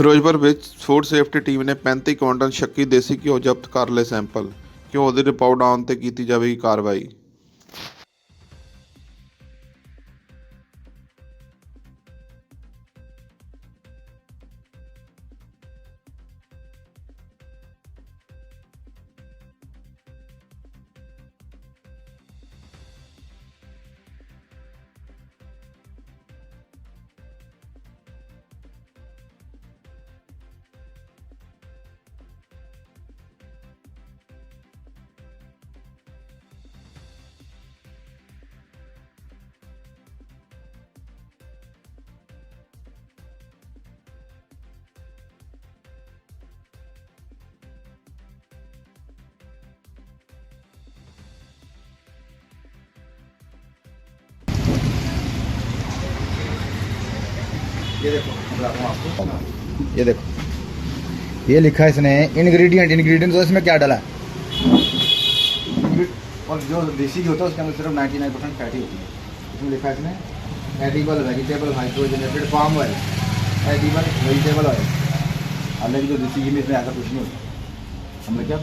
ਫਿਰੋਜ਼ਪੁਰ ਵਿੱਚ food safety team ਨੇ 35 quintal ਸ਼ੱਕੀ ਦੇਸੀ ਘਿਓ ਜ਼ਬਤ ਕਰ ਲਏ ਸੈਂਪਲ। ਘਿਓ ਦੀ ਰਿਪੋਰਟ ਆਉਣ ਤੇ ਕੀਤੀ ਜਾਵੇਗੀ ਕਾਰਵਾਈ। ये देखो आपको। ये देखो। ये लिखा है इसने इंग्रेडिएंट इंग्रेडिएंट तो इसमें क्या डाला? है और जो देसी घी होता है उसके अंदर सिर्फ़ 99 परसेंट फैटी होती है। इसमें लिखा है इसमें edible vegetable hydrogenated form oil edible vegetable oil हालाँकि जो देसी घी में इसमें ऐसा कुछ नहीं होता। हमने क्या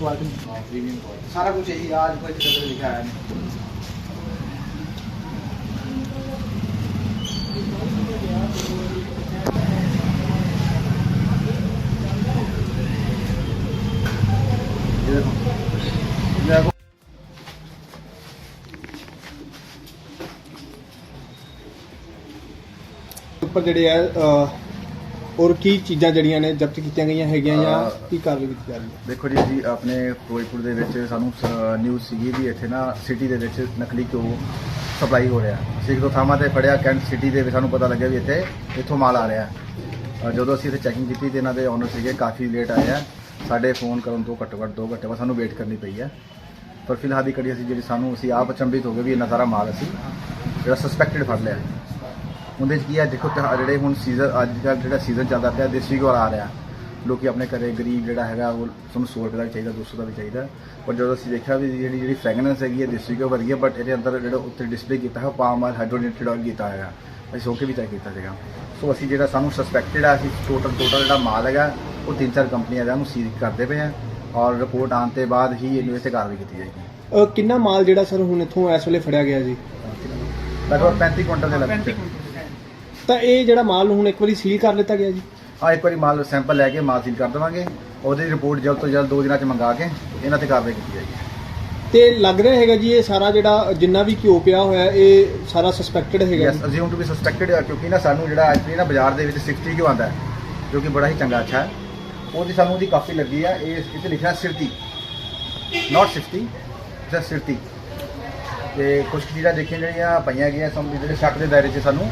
प्रीमियम सारा कुछ यही आज कोई लिखा है। ਉੱਪਰ ਜਿਹੜੇ ਆ ਅਹ, ਔਰ ਕੀ ਚੀਜ਼ਾਂ ਜਿਹੜੀਆਂ ਨੇ ਜ਼ਬਤ ਕੀਤੀਆਂ ਗਈਆਂ ਹੈਗੀਆਂ ਜਾਂ ਅਹ, ਕੀ ਕਾਰਵਾਈ ਕੀਤੀ ਜਾ ਰਹੀ ਹੈ? ਦੇਖੋ ਜੀ ਅਸੀਂ ਆਪਣੇ ਫਿਰੋਜ਼ਪੁਰ ਦੇ ਵਿੱਚ ਸਾਨੂੰ ਨਿਊਜ਼ ਸੀਗੀ ਵੀ ਇੱਥੇ ਨਾ ਸਿਟੀ ਦੇ ਵਿੱਚ ਨਕਲੀ ਘਿਓ ਸਪਲਾਈ ਹੋ ਰਿਹਾ। ਅਸੀਂ ਇੱਕ ਦੋ ਥਾਵਾਂ ਤੇ ਫੜਿਆ ਕੈਂਟ ਸਿਟੀ ਦੇ ਵਿੱਚ ਸਾਨੂੰ ਪਤਾ ਲੱਗਿਆ ਵੀ ਇੱਥੇ ਇੱਥੋਂ ਮਾਲ ਆ ਰਿਹਾ। ਅਹ ਜਦੋਂ ਅਸੀਂ ਇੱਥੇ ਚੈਕਿੰਗ ਕੀਤੀ ਤੇ ਇਹਨਾਂ ਦੇ ਓਨਰ ਸੀਗੇ ਕਾਫੀ ਲੇਟ ਆਏ ਆ। ਸਾਡੇ ਫੋਨ ਕਰਨ ਤੋਂ ਘੱਟੋ ਘੱਟ 2 ਘੰਟੇ ਬਾਅਦ ਸਾਨੂੰ ਵੇਟ ਕਰਨੀ ਪਈ ਹੈ। ਪਰ ਫਿਲਹਾਲ ਦੀ ਕੜੀ ਅਸੀਂ ਜਿਹੜੀ ਸਾਨੂੰ ਅਸੀਂ ਆਪ ਅਚੰਭਿਤ ਹੋ ਗਏ ਵੀ ਇੰਨਾ ਸਾਰਾ ਮਾਲ ਅਸੀਂ ਜਿਹੜਾ ਸਸਪੈਕਟਡ ਫੜ ਲਿਆ। ਉਹਦੇ 'ਚ ਕੀ ਹੈ, ਦੇਖੋ ਤਿਉਹਾਰ ਜਿਹੜੇ ਹੁਣ ਸੀਜ਼ਨ ਅੱਜ ਕੱਲ੍ਹ ਜਿਹੜਾ ਸੀਜ਼ਨ ਚੱਲਦਾ ਪਿਆ, ਦੇਸੀ ਘਿਓ ਆ ਰਿਹਾ। ਲੋਕੀ ਆਪਣੇ ਘਰੇ ਗਰੀਬ ਜਿਹੜਾ ਹੈਗਾ, ਉਹ ਤੁਹਾਨੂੰ 100 ਰੁਪਏ ਦਾ ਵੀ ਚਾਹੀਦਾ 200 ਦਾ ਵੀ ਚਾਹੀਦਾ। ਪਰ ਜਦੋਂ ਅਸੀਂ ਦੇਖਿਆ ਵੀ ਜਿਹੜੀ ਜਿਹੜੀ ਫ੍ਰੈਗਨੈਂਸ ਹੈਗੀ ਹੈ, ਦੇਸੀ ਘਿਓ ਵਰਗੀ ਹੈ ਬਟ ਇਹਦੇ ਅੰਦਰ ਜਿਹੜਾ ਉੱਤੇ ਡਿਸਪਲੇ ਕੀਤਾ ਹੈ ਪਾਮ ਆਇਲ ਹਾਈਡਰੋਜਨੇਟਡ ਆਇਲ ਕੀਤਾ ਹੈਗਾ ਅਸੀਂ ਉਹ ਕੇ ਵੀ ਚੈੱਕ ਕੀਤਾ ਸੀਗਾ। ਸੋ ਅਸੀਂ ਜਿਹੜਾ ਸਾਨੂੰ ਸਸਪੈਕਟਡ ਆ, ਅਸੀਂ ਟੋਟਲ ਟੋਟਲ ਜਿਹੜਾ ਮਾਲ ਹੈਗਾ ਉਹ ਤਿੰਨ ਚਾਰ ਕੰਪਨੀਆਂ ਦਾ ਉਹਨੂੰ ਸੀਲ ਕਰਦੇ ਪਏ ਆ ਔਰ ਰਿਪੋਰਟ ਆਉਣ ਤੇ ਬਾਅਦ ਹੀ ਇਹਨੂੰ ਇੱਥੇ ਕਾਰਵਾਈ ਕੀਤੀ ਜਾਏਗੀ। ਕਿੰਨਾ ਮਾਲ ਜਿਹੜਾ ਸਰ ਹੁਣ ਇੱਥੋਂ ਇਸ ਵੇਲੇ ਫੜਿਆ ਗਿਆ ਜੀ? ਲਗਭਗ 35 ਕੁਇੰਟਲ ਦੇ ਲਗਭਗ ਤਾਂ ਇਹ ਜਿਹੜਾ ਮਾਲ ਹੁਣ ਇੱਕ ਵਾਰੀ ਸੀਲ ਕਰ ਲਿੱਤਾ ਗਿਆ ਜੀ? ਹਾਂ ਇੱਕ ਵਾਰੀ ਮਾਲ ਸੈਂਪਲ ਲੈ ਕੇ ਮਾਲ ਸੀਲ ਕਰ ਦੇਵਾਂਗੇ। ਉਹਦੀ ਰਿਪੋਰਟ ਜਲਦ ਤੋਂ ਜਲਦ ਦੋ ਦਿਨਾਂ ਚ ਮੰਗਾ ਕੇ ਇਹਨਾਂ ਤੇ ਕਾਰਵਾਈ ਕੀਤੀ ਜਾਏਗੀ। ਤੇ ਲੱਗ ਰਿਹਾ ਹੈਗਾ ਜੀ ਇਹ ਸਾਰਾ ਜਿਹੜਾ ਜਿੰਨਾ ਵੀ ਘਿਓ ਪਿਆ ਹੋਇਆ ਇਹ ਸਾਰਾ ਸਸਪੈਕਟਡ ਹੈਗਾ ਯੈਸ ਜੀ। ਅਸਿਊਮ ਟੂ ਬੀ ਸਸਪੈਕਟਡ ਕਿਉਂਕਿ ਨਾ ਸਾਨੂੰ ਜਿਹੜਾ ਐਕਚੁਅਲੀ ਨਾ ਬਾਜ਼ਾਰ ਦੇ ਵਿੱਚ 60 ਕਿਉਂ ਆਉਂਦਾ ਹੈ ਜੋ ਕਿ ਬੜਾ ਹੀ ਚੰਗਾ ਅੱਛਾ ਹੈ। ਉਹਦੀ ਸਾਨੂੰ ਉਹਦੀ ਕਾਫੀ ਲੱਗੀ ਆ, ਇਹ ਇੱਥੇ ਲਿਖਿਆ ਸਿਰਤੀ। ਨਾਟ 60 ਇਟਸ ਸਿਰਤੀ। ਤੇ ਕੁਝ ਚੀਜ਼ਾਂ ਦੇਖੀਆਂ ਜਿਹੜੀਆਂ ਪਈਆਂ ਗਈਆਂ, ਸਮ ਜਿਹੜੇ ਸ਼ੱਕ ਦੇ ਦਾਇਰੇ 'ਚ ਸਾਨੂੰ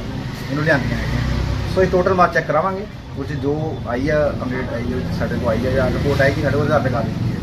ਇਹਨੂੰ ਲਿਆਂਦੀਆਂ ਹੈਗੀਆਂ। ਸੋ ਇਹ ਟੋਟਲ ਮਾਰ ਚੈੱਕ ਕਰਾਵਾਂਗੇ ਉਹ 'ਚ ਜੋ ਆਈ ਆ ਕੰਪਲੀਟ ਆਈ ਹੈ ਸਾਡੇ ਕੋਲ ਆਈ ਆ ਜਾਂ ਰਿਪੋਰਟ ਆਏਗੀ, ਸਾਡੇ ਕੋਲ ਆਧਾਰ ਤੇ ਕਾਰਵਾਈ ਕੀਤੀ ਹੈ।